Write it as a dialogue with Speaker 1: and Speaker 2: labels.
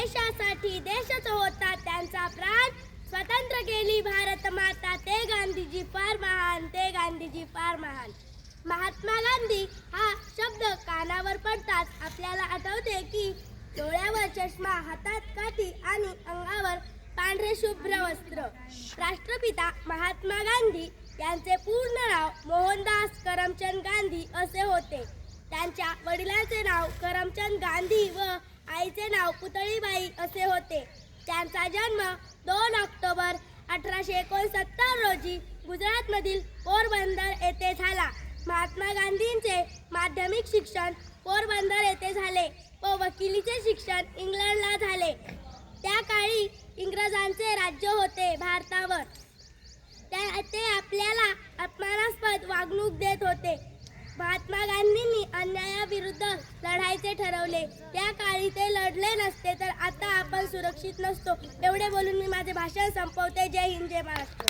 Speaker 1: देशासाठी देशच होता त्यांचा प्राण. स्वतंत्र केली भारत माता. ते गांधीजी फार महान ते गांधीजी फार महान. महात्मा गांधी हा शब्द कानावर पडताच आपल्याला आठवते की डोळ्यावर चष्मा हातात काठी आणि अंगावर पांढरे शुभ्र वस्त्र. राष्ट्रपिता महात्मा गांधी यांचे पूर्ण नाव मोहनदास करमचंद गांधी असे होते. त्यांच्या वडिलांचे नाव करमचंद गांधी व नाव पुतळीबाई असे होते. त्यांचा जन्म दोन ऑक्टोबर अठराशे एकोणसत्तर रोजी गुजरातमधील पोरबंदर येथे झाला. महात्मा गांधींचे माध्यमिक शिक्षण पोरबंदर येथे झाले व वकिलीचे शिक्षण इंग्लंडला झाले. त्या काळी इंग्रजांचे राज्य होते भारतावर. त्या ते आपल्याला अपमानास्पद वागणूक देत होते. महात्मा गांधींनी लढायचे ठरवले. त्या काळी ते लढले नसते तर आता आपण सुरक्षित नसतो. एवढे बोलून मी माझे भाषण संपवते. जय हिंद जय महाराष्ट्र.